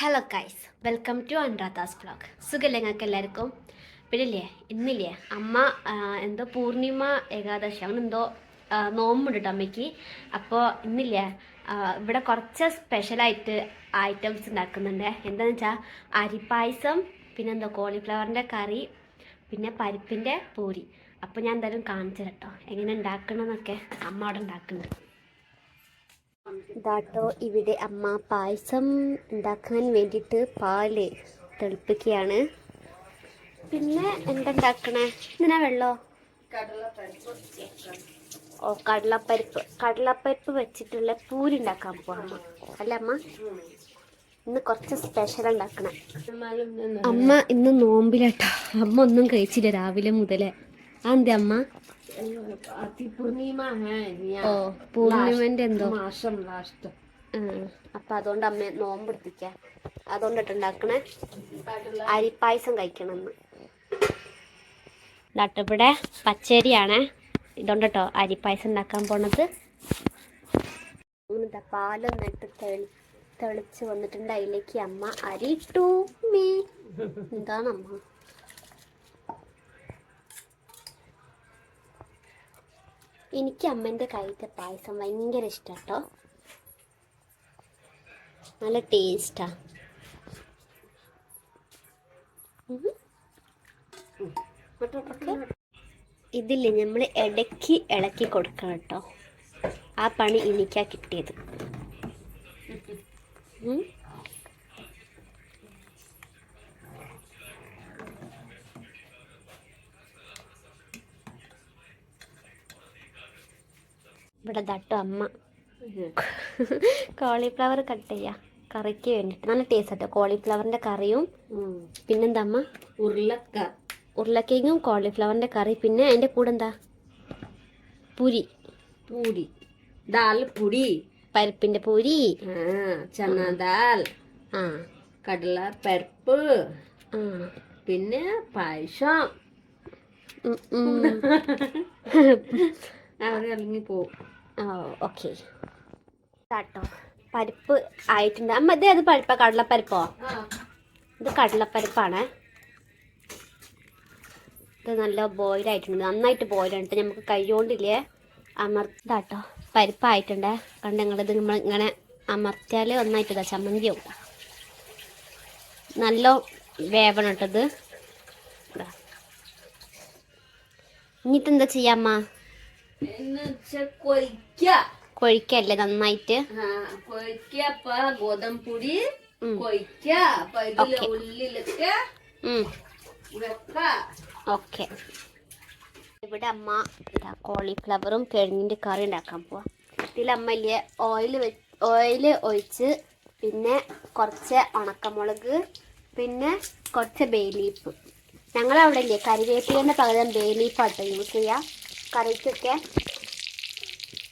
Hello guys welcome to Anuradha's blog സുഖല്ലേ ഞങ്ങൾക്ക് എല്ലാവർക്കും? പിന്നെ ഇല്ലേ ഇന്നില്ലേ? അമ്മ എന്തോ പൂർണിമ ഏകാദശി അങ്ങനെ എന്തോ നോമ്പുണ്ട് കേട്ടോ അമ്മയ്ക്ക്. അപ്പോൾ ഇന്നില്ലേ ഇവിടെ കുറച്ച് സ്പെഷ്യലായിട്ട് ഐറ്റംസ് ഉണ്ടാക്കുന്നുണ്ട്. എന്താണെന്ന് വെച്ചാൽ അരിപ്പായസം പിന്നെ എന്തോ കോളിഫ്ലവറിന്റെ കറി പിന്നെ പരിപ്പിന്റെ പൂരി. അപ്പോൾ ഞാൻ എന്തായാലും കാണിച്ചു കേട്ടോ എങ്ങനെ ഉണ്ടാക്കണമെന്നൊക്കെ അമ്മ അവിടെ ഉണ്ടാക്കുന്നുണ്ട്. ഇതാട്ടോ ഇവിടെ അമ്മ പായസം ഉണ്ടാക്കാൻ വേണ്ടിയിട്ട് പാൽ തിളപ്പിക്കുകയാണ്. പിന്നെ എന്തുണ്ടാക്കണേ? എന്തിനാ വെള്ളോ? ഓ കടലപ്പരിപ്പ്. കടലപ്പരിപ്പ് വെച്ചിട്ടുള്ള പൂരി ഉണ്ടാക്കാൻ പോവാം അമ്മ. അല്ല അമ്മ? ഇന്ന് കുറച്ച് സ്പെഷ്യൽ ഉണ്ടാക്കണം. അമ്മ ഇന്ന് നോമ്പിലാട്ടോ. അമ്മ ഒന്നും കഴിച്ചില്ല രാവിലെ മുതലേ. അതെന്താ അമ്മ? പൂർണിമ ഓ മാസം ലാസ്റ്റ് അപ്പൊ അതുകൊണ്ട് അമ്മ നോമ്പെടുത്തിക്ക. അതുകൊണ്ടിട്ട് ഉണ്ടാക്കണേ. അരിപ്പായസം കഴിക്കണം നട്ടപ്പിടെ പച്ചരിയാണ്. ഇതുകൊണ്ട് അരിപ്പായസം ഉണ്ടാക്കാൻ പോണത്. ഇങ്ങനത്തെ പാലൊന്നിട്ട് തെളി തെളിച്ച് വന്നിട്ടുണ്ട്. അതിലേക്ക് അമ്മ അരി ഇട്ടു. മീ എന്താണമ്മ? എനിക്ക് അമ്മേന്റെ കൈത്തെ പായസം ഭയങ്കര ഇഷ്ടം കേട്ടോ നല്ല ടേസ്റ്റാ ഇതില്ലേ നമ്മൾ ഇടയ്ക്ക് ഇളക്കി കൊടുക്കണം കേട്ടോ. ആ പണി എനിക്കാ കിട്ടിയത്. ഇവിടെ ദട്ടു അമ്മ. കോളിഫ്ലവർ കട്ട് ചെയ്യാ. കറിക്ക് വേണ്ടിട്ട്. നല്ല ടേസ്റ്റ് കേട്ടോ കോളിഫ്ലവറിന്റെ കറിയും പിന്നെന്താ അമ്മ? ഉരുളക്ക. ഉരുളക്കേങ്ങും കോളിഫ്ലവറിന്റെ കറി. പിന്നെ അതിന്റെ കൂടെ എന്താ പുരി. പൂരി. ദാൽ പുരി. പരിപ്പിന്റെ പുരി. ചന ആ. കടല പരിപ്പ്. പിന്നെ പായസം. അവിടെ ഇറങ്ങി പോവും. Oh okay. കേട്ടോ പരിപ്പ് ആയിട്ടുണ്ട്. അമ്മ ഇത് അത് പരിപ്പാ? കടലപ്പരിപ്പോ? ഇത് കടലപ്പരിപ്പാണ്. ഇത് നല്ല ബോയിൽ ആയിട്ടുണ്ട്. നന്നായിട്ട് ബോയിലുണ്ട് നമുക്ക് കൈകൊണ്ടില്ലേ അമർത്താട്ടോ പരിപ്പായിട്ടുണ്ട് കണ്ട് ഞങ്ങളിത് നമ്മൾ ഇങ്ങനെ അമർത്തിയാൽ നന്നായിട്ട് ചമ്മന്തി ചമ്മന്തിയാവും. നല്ല വേവണം കേട്ടത് ഇനിയിട്ട് എന്താ ചെയ്യാമ്മ കൊയ്ക്ക. കൊഴിക്കല്ലേ നന്നായിട്ട്? കൊഴിക്ക കൊയ്ക്ക അപ്പൊ ഗോതമ്പ് പൊടി ഉം. കൊയ്ക്ക. അപ്പൊ ഇതിൽ. ഉള്ളിലൊക്കെ. വെക്ക. ഓക്കെ. ഇവിടെ അമ്മ കോളിഫ്ലവറും കിഴങ്ങിന്റെ കറി ഉണ്ടാക്കാൻ പോവാ. ഇതിൽ അമ്മ ഇല്ലേ ഓയിൽ ഓയിൽ ഒഴിച്ച് പിന്നെ കുറച്ച് ഉണക്കമുളക് പിന്നെ കുറച്ച് ബേ ലീഫ് ഞങ്ങളവിടെ ഇല്ലേ കരിവേപ്പിലിന്റെ പകരം ബേ ആട്ടോ യൂസ് ചെയ്യുക കറിക്കൊക്കെ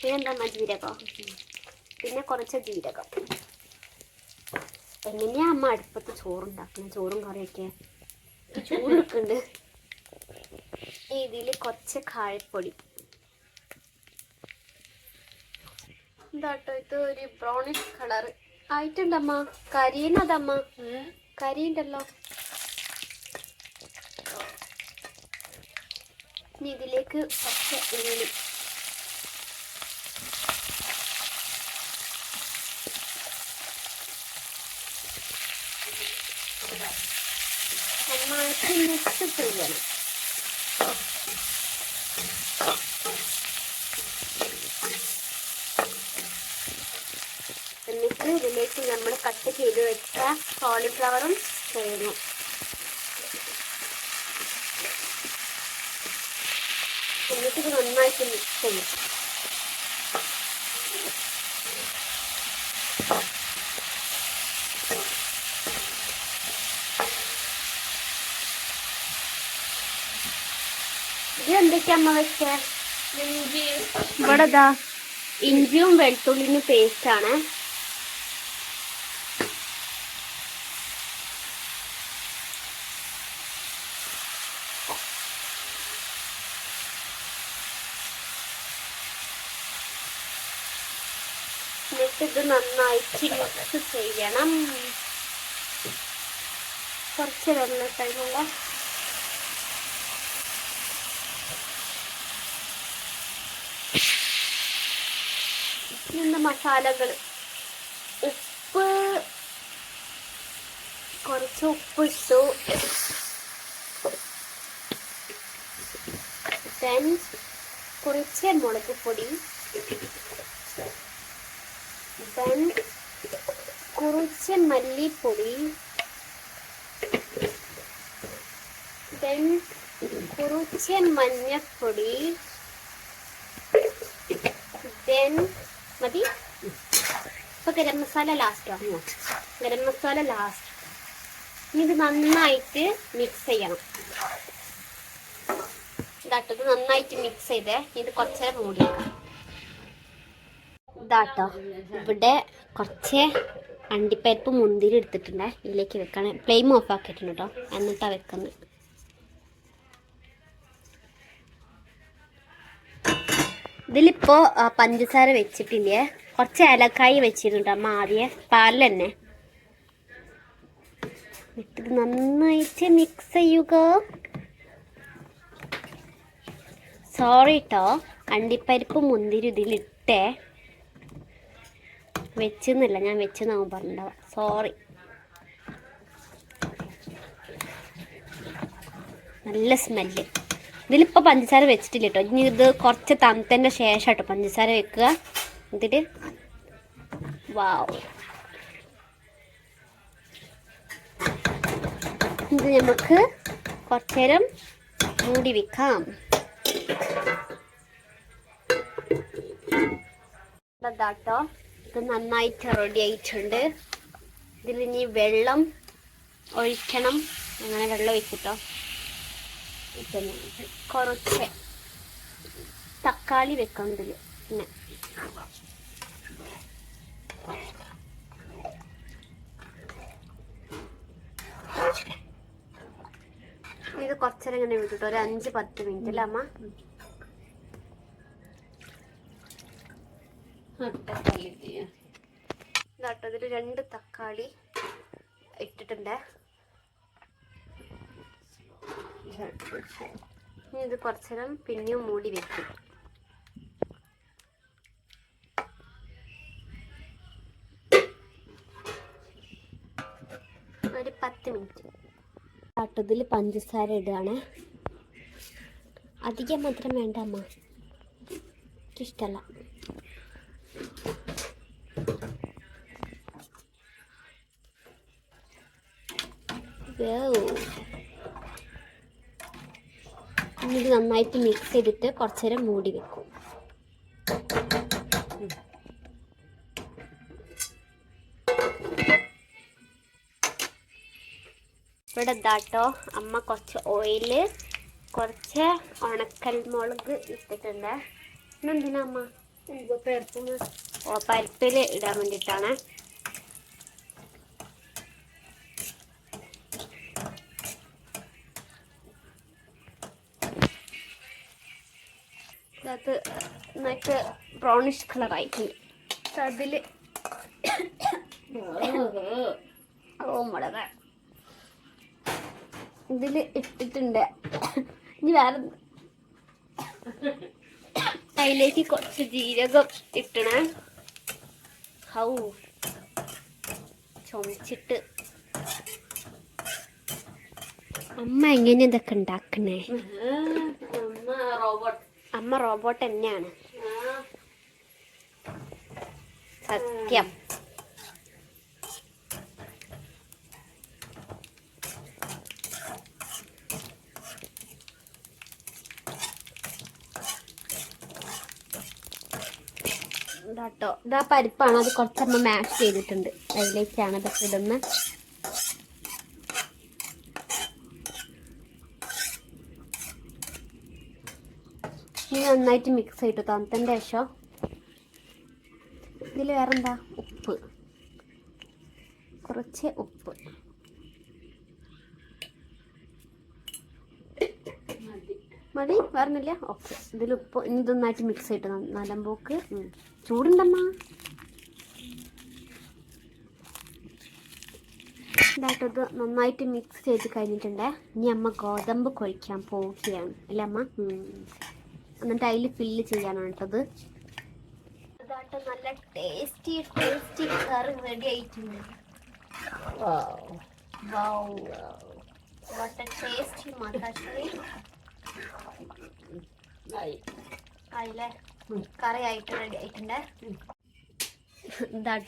പിന്നെന്താ ജീരകം പിന്നെ കുറച്ച് ജീരകം. എങ്ങനെയാ അമ്മ അടുപ്പത്ത് ചോറുണ്ടാക്കുന്നത് ചോറും കറിയൊക്കെ ചൂടെടുക്കുന്നുണ്ട് ഇതിൽ കുറച്ച് കായപ്പൊടി. എന്താട്ടോ ഇത് ഒരു ബ്രൗണിഷ് കളർ ആയിട്ടുണ്ടമ്മ. കരിയുന്നതമ്മ. കരിയുണ്ടല്ലോ. ഇനി ഇതിലേക്ക് പച്ച ഉള്ളി. എന്നിട്ട് ഇതിലേക്ക് നമ്മൾ കട്ട് ചെയ്ത് വെച്ച കോളിഫ്ലവറും ചേർന്നു. ഇത് നന്നായിട്ട് മിക്സ് ചെയ്യും വെച്ചേ? വെച്ചേ ഇവിടെ ഇഞ്ചിയും വെളുത്തുള്ളിന് പേസ്റ്റ് ആണ് എന്നിട്ട് ഇത് നന്നായിട്ട് മിക്സ് ചെയ്യണം. കുറച്ച് വെള്ളം ഇട്ടുള്ള ഇന്ന് മസാലകൾ ഉപ്പ് കുറച്ച് ഉപ്പ് ഇട്ടു. കുറച്ച് മുളക് പൊടി. ദെൻ കുറച്ച് മല്ലിപ്പൊടി ദെൻ കുറച്ച് മഞ്ഞപ്പൊടി ദെൻ മതി. ഇപ്പൊ ഗരം മസാല ലാസ്റ്റോ ഗരം മസാല ലാസ്റ്റ് ഇത് നന്നായിട്ട് മിക്സ് ചെയ്യണം. ഇതാട്ടത് ഇത് നന്നായിട്ട് മിക്സ് ചെയ്തേ. ഇത് കുറച്ചേരം മൂടി വെക്കാം. ഇതാട്ടോ. ഇവിടെ കുറച്ച് അണ്ടിപ്പരിപ്പ് മുന്തിരി എടുത്തിട്ടുണ്ട്. ഇതിലേക്ക് വെക്കണം. ഫ്ലെയിം ഓഫ് ആക്കിയിട്ടുണ്ട് കേട്ടോ. എന്നിട്ടാണ് വെക്കുന്നത്. ഇതിലിപ്പോൾ പഞ്ചസാര വെച്ചിട്ടില്ലേ? കുറച്ച് ഏലക്കായി വെച്ചിട്ടുണ്ട്. അമ്മ ആദ്യം പാലിൽ തന്നെ നന്നായിട്ട് മിക്സ് ചെയ്യുക. സോറി കേട്ടോ അണ്ടിപ്പരിപ്പ് മുന്തിരി ഇതിലിട്ടേ. വെച്ചെന്നില്ല. ഞാൻ വെച്ചെന്നാവും പറഞ്ഞിട്ടുണ്ടാവുക. സോറി നല്ല സ്മെല്ല് ഇതിലിപ്പോൾ പഞ്ചസാര വെച്ചിട്ടില്ല കേട്ടോ ഇനി ഇത് കുറച്ച് തണുത്തതിന്റെ ശേഷം കേട്ടോ പഞ്ചസാര വെക്കുക. എന്നിട്ട് വാവ്. ഇത് നമുക്ക് കുറച്ച് നേരം മൂടി വെക്കാം. ഇതാട്ടോ ഇത് നന്നായിട്ട് റെഡി ആയിട്ടുണ്ട്. ഇതിൽ ഇനി വെള്ളം ഒഴിക്കണം. അങ്ങനെ വെള്ളം ഒഴിച്ചിട്ടോ കുറച്ച് തക്കാളി വെക്കാം ഇതിൽ പിന്നെ ഇത് കുറച്ചേരം ഇങ്ങനെ വിട്ടിട്ടോ ഒരു അഞ്ച് പത്ത് മിനിറ്റ് അല്ലേ അമ്മ? ഇതാട്ടോ നട്ടതിൽ രണ്ട് തക്കാളി ഇട്ടിട്ടുണ്ട്. ഇനി ഇത് കുറച്ചേരം പിന്നെയും മൂടി വെക്കും. ഒരു പത്ത് മിനിറ്റ്. ആട്ടതിൽ പഞ്ചസാര ഇടുകയാണ് അധികം മാത്രം വേണ്ട അമ്മ. ഇനി ഇത് നന്നായിട്ട് മിക്സ് ചെയ്തിട്ട് കുറച്ച് നേരം മൂടി വെക്കും. ഇവിടെ ഇതാട്ടോ. അമ്മ കുറച്ച് ഓയിൽ കുറച്ച് ഉണക്കൽ മുളക് ഇട്ടിട്ടുണ്ട്. ഇന്നെന്തിനാ അമ്മ? ഓ പരിപ്പിൽ ഇടാൻ വേണ്ടിട്ടാണ്. അത് നന്നായിട്ട് ബ്രൗണിഷ് കളർ ആയിട്ടുണ്ട്. അതിൽ ഓ മുളക്. ഇതിൽ ഇട്ടിട്ടുണ്ട്. ഇനി വേറെ അതിലേക്ക് കുറച്ച് ജീരകം ഇട്ടണേ. ഹൗ. ചുമച്ചിട്ട്. അമ്മ എങ്ങനെ ഇതൊക്കെ ഉണ്ടാക്കണേ? അമ്മ റോബോട്ട്. തന്നെയാണ്. സത്യം. ഇതാട്ടോ ഇതാ പരിപ്പാണ്. അത് കുറച്ചമ്മ മാഷ് ചെയ്തിട്ടുണ്ട്. അതിലേക്കാണ് ഇതൊക്കെ ഇടുന്നത് ഇനി നന്നായിട്ട് മിക്സ് ചെയ്തിട്ട് തണുത്തതിന്റെ ശേഷം? ഇതിൽ വേറെന്താ? ഉപ്പ്. കുറച്ച് ഉപ്പ്. മതി. പറഞ്ഞില്ല ഓക്കെ. ഇതിൽ ഉപ്പ്. ഇനി നന്നായിട്ട് മിക്സ് ചെയ്തിട്ട് നലമ്പോക്ക് ചൂടുണ്ടമ്മ. ഇതായിട്ടത് നന്നായിട്ട് മിക്സ് ചെയ്ത് കഴിഞ്ഞിട്ടുണ്ട്. ഇനി അമ്മ ഗോതമ്പ് കൊഴിക്കാൻ പോവുകയാണ്. അല്ലേ അമ്മ. എന്നിട്ട് അതിൽ ഫില്ല് ചെയ്യാനാണ് കേട്ടത്. ഇതായിട്ട് നല്ല ടേസ്റ്റി ടേസ്റ്റി കറി റെഡി ആയിട്ടുണ്ട്. ടേസ്റ്റി മാതാശ്രീ. ആയില്ലേ? കറി ആയിട്ട് റെഡി ആയിട്ടുണ്ട്.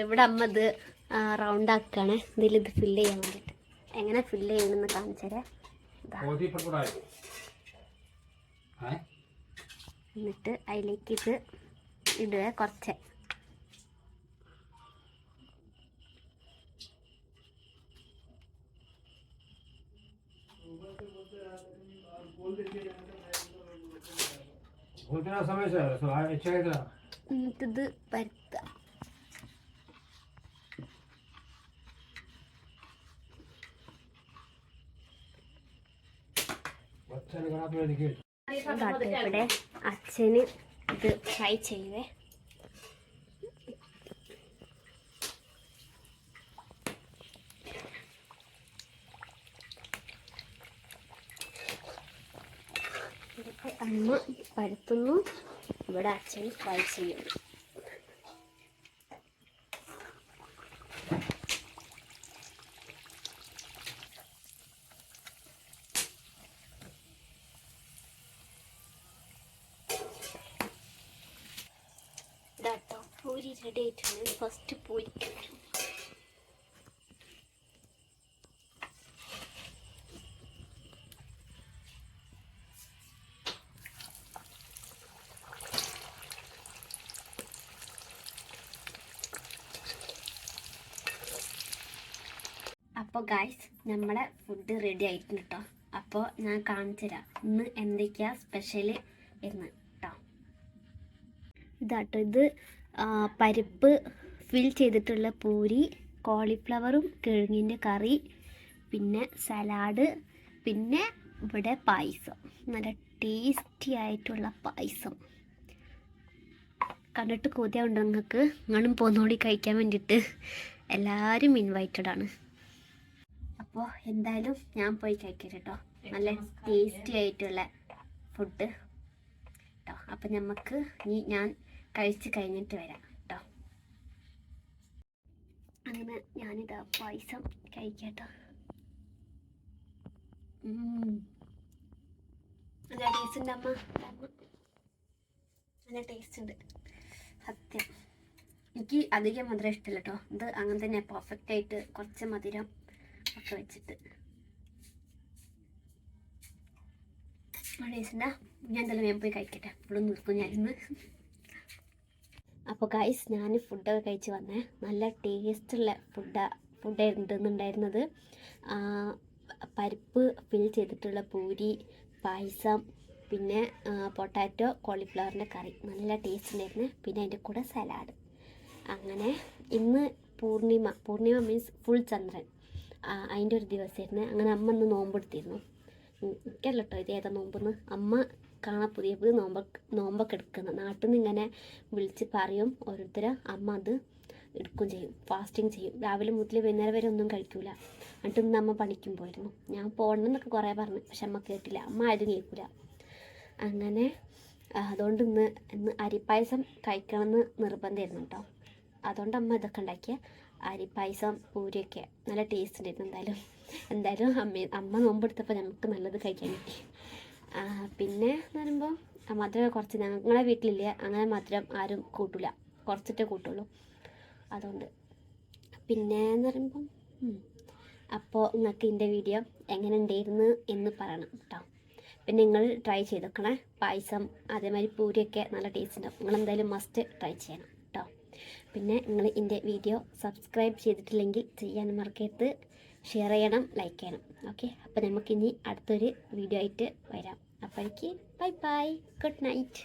ഇവിടെ അമ്മ ഇത് റൗണ്ട് ആക്കാണ്. ഇതിൽ ഇത് ഫില്ല് ചെയ്യാൻ വേണ്ടിട്ട് എങ്ങനെ ഫില്ല് ചെയ്യണമെന്ന് കാണിച്ചു എന്നിട്ട് അതിലേക്ക് ഇത് ഇടുക കുറച്ച്. എന്നിട്ടിത് പരുത്താം. ഇവിടെ അച്ഛന് ഇത് ഫ്രൈ ചെയ്തേ. അമ്മ പരത്തുന്നു. ഇവിടെ അച്ഛൻ ഫ്രൈ ചെയ്യുന്നു. ഇതാട്ടോ പൂരി റെഡി ആയിട്ടുണ്ട്. ഫസ്റ്റ് പൂരി. അപ്പോൾ ഗായ്സ് നമ്മളെ ഫുഡ് റെഡി ആയിട്ടുണ്ട് കേട്ടോ അപ്പോൾ ഞാൻ കാണിച്ചു തരാം. ഇന്ന് എന്തൊക്കെയാ സ്പെഷ്യൽ എന്ന് കേട്ടോ ഇതാട്ടോ ഇത് പരിപ്പ് ഫിൽ ചെയ്തിട്ടുള്ള പൂരി കോളിഫ്ലവറും കിഴങ്ങിന്റെ കറി പിന്നെ സലാഡ് പിന്നെ ഇവിടെ പായസം. നല്ല ടേസ്റ്റി ആയിട്ടുള്ള പായസം. കണ്ടിട്ട് കൊതിയാവുണ്ട് നിങ്ങൾക്ക്? നിങ്ങളും പോന്നോടി കഴിക്കാൻ വേണ്ടിയിട്ട് എല്ലാവരും ഇൻവൈറ്റഡ് ആണ്. അപ്പോൾ എന്തായാലും ഞാൻ പോയി കഴിക്കരുത് കേട്ടോ നല്ല ടേസ്റ്റി ആയിട്ടുള്ള ഫുഡ് കേട്ടോ അപ്പം നമുക്ക് ഇനി ഞാൻ കഴിച്ച് കഴിഞ്ഞിട്ട് വരാം കേട്ടോ അങ്ങനെ ഞാനിതാ പായസം കഴിക്കട്ടോ. നല്ല ടേസ്റ്റ് ഉണ്ട് അമ്മ. അമ്മ. നല്ല ടേസ്റ്റ് ഉണ്ട്. സത്യം. എനിക്ക് അധികം മധുരം ഇഷ്ടമല്ല കേട്ടോ ഇത് അങ്ങനെ തന്നെ പെർഫെക്റ്റ് ആയിട്ട് കുറച്ച് മധുരം ഒക്കെ വെച്ചിട്ട് ടേസ്റ്റ് ഞാൻ എന്തായാലും പോയി കഴിക്കട്ടെ. ഇവിടെ നിൽക്കും ഞാനിന്ന് അപ്പോൾ ഗൈസ് ഞാൻ ഫുഡൊക്കെ കഴിച്ച് വന്നേ. നല്ല ടേസ്റ്റുള്ള ഫുഡ് ഫുഡ് ഉണ്ടെന്നുണ്ടായിരുന്നത്. ആ, പരിപ്പ് ഫിൽ ചെയ്തിട്ടുള്ള പൂരി പായസം പിന്നെ പൊട്ടാറ്റോ കോളിഫ്ലവറിന്റെ കറി. നല്ല ടേസ്റ്റ് ഉണ്ടായിരുന്നു. പിന്നെ അതിന്റെ കൂടെ സലാഡ് അങ്ങനെ ഇന്ന് Purnima. Purnima means full chandran. അതിന്റെ ഒരു ദിവസമായിരുന്നു അങ്ങനെ അമ്മ ഇന്ന് നോമ്പെടുത്തിരുന്നു. കേട്ടോ ഇത് ഏതാ നോമ്പെന്ന്? അമ്മ കാണാൻ പുതിയ പുതിയ നോമ്പ നോമ്പൊക്കെ എടുക്കുന്നത് നാട്ടിൽ നിന്ന് ഇങ്ങനെ വിളിച്ച് പറയും ഓരോരുത്തരും അമ്മ അത് എടുക്കും ചെയ്യും ഫാസ്റ്റിങ് ചെയ്യും. രാവിലെ മുതൽ വൈകുന്നേരം വരെ ഒന്നും കഴിക്കൂല. എന്നിട്ട് ഇന്ന് അമ്മ പണിക്കും പോയിരുന്നു. ഞാൻ പോകണം എന്നൊക്കെ കുറേ പറഞ്ഞു പക്ഷെ അമ്മ കേട്ടില്ല. അമ്മ ആരും കേൾക്കില്ല അങ്ങനെ അതുകൊണ്ട് ഇന്ന് ഇന്ന് അരിപ്പായസം കഴിക്കണമെന്ന് നിർബന്ധമായിരുന്നു കേട്ടോ അതുകൊണ്ട് അമ്മ ഇതൊക്കെ ഉണ്ടാക്കിയ. അരിപ്പായസം പൂരിയൊക്കെ നല്ല ടേസ്റ്റ് ഉണ്ടായിരുന്നു എന്തായാലും. എന്തായാലും അമ്മ അമ്മ നോമ്പെടുത്തപ്പോൾ നമുക്ക് നല്ലത് കഴിക്കാൻ കിട്ടി. പിന്നെ എന്ന് പറയുമ്പോൾ മധുരം കുറച്ച് ഞങ്ങളെ വീട്ടിലില്ല. അങ്ങനെ മധുരം ആരും കൂട്ടില്ല കുറച്ചിട്ടേ കൂട്ടുള്ളൂ. അതുകൊണ്ട്. പിന്നെ എന്ന് പറയുമ്പം അപ്പോൾ നിങ്ങൾക്ക് എന്റെ വീഡിയോ എങ്ങനെ ഉണ്ടായിരുന്നു എന്ന് പറയണം കേട്ടോ. പിന്നെ നിങ്ങൾ ട്രൈ ചെയ്ത് നോക്കണേ പായസം അതേമാതിരി പൂരിയൊക്കെ നല്ല ടേസ്റ്റ് ഉണ്ടാവും. നിങ്ങൾ എന്തായാലും മസ്റ്റ് ട്രൈ ചെയ്യണം. പിന്നെ നിങ്ങൾ എന്റെ വീഡിയോ സബ്സ്ക്രൈബ് ചെയ്തിട്ടില്ലെങ്കിൽ ചെയ്യാൻ മറക്കരുത്. ഷെയർ ചെയ്യണം ലൈക്ക് ചെയ്യണം. ഓക്കെ അപ്പോൾ നമുക്കിനി അടുത്തൊരു വീഡിയോ ആയിട്ട് വരാം. അപ്പോഴേക്ക് ബൈ ബൈ ഗുഡ് നൈറ്റ്